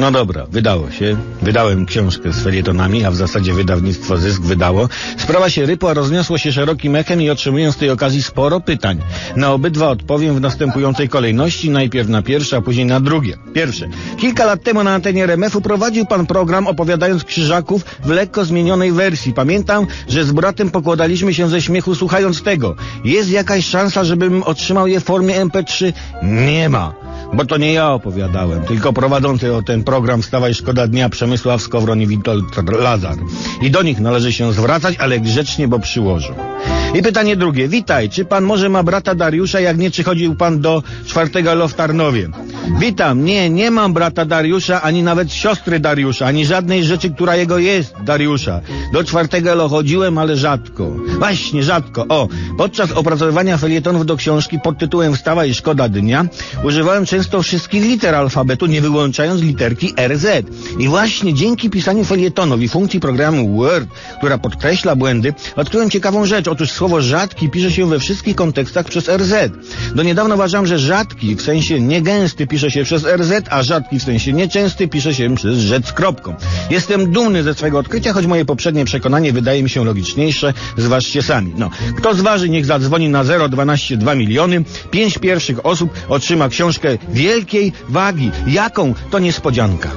No dobra, wydało się. Wydałem książkę z felietonami, a w zasadzie wydawnictwo Zysk wydało. Sprawa się rypła, rozniosło się szerokim echem i otrzymuję z tej okazji sporo pytań. Na obydwa odpowiem w następującej kolejności, najpierw na pierwsze, a później na drugie. Pierwsze. Kilka lat temu na antenie RMF-u prowadził pan program opowiadając Krzyżaków w lekko zmienionej wersji. Pamiętam, że z bratem pokładaliśmy się ze śmiechu słuchając tego. Jest jakaś szansa, żebym otrzymał je w formie MP3? Nie ma. Bo to nie ja opowiadałem, tylko prowadzący o ten program Wstawaj Szkoda Dnia Przemysław Skowron i Witold Lazar. I do nich należy się zwracać, ale grzecznie, bo przyłożą. I pytanie drugie. Witaj, czy pan może ma brata Dariusza, jak nie, czy chodził pan do czwartego Elo w Tarnowie? Witam, nie, nie mam brata Dariusza, ani nawet siostry Dariusza, ani żadnej rzeczy, która jego jest, Dariusza. Do czwartego Elo chodziłem, ale rzadko. Właśnie, rzadko. O, podczas opracowywania felietonów do książki pod tytułem Wstawa i Szkoda Dnia używałem często wszystkich liter alfabetu, nie wyłączając literki RZ. I właśnie dzięki pisaniu felietonów i funkcji programu Word, która podkreśla błędy, odkryłem ciekawą rzecz. Otóż słowo rzadki pisze się we wszystkich kontekstach przez RZ. Do niedawna uważam, że rzadki w sensie niegęsty pisze się przez RZ, a rzadki w sensie nieczęsty pisze się przez rzec z kropką. Jestem dumny ze swojego odkrycia, choć moje poprzednie przekonanie wydaje mi się logiczniejsze. Zważcie sami. No, kto zważy, niech zadzwoni na 012 2 miliony. Pięć pierwszych osób otrzyma książkę wielkiej wagi. Jaką? To niespodzianka.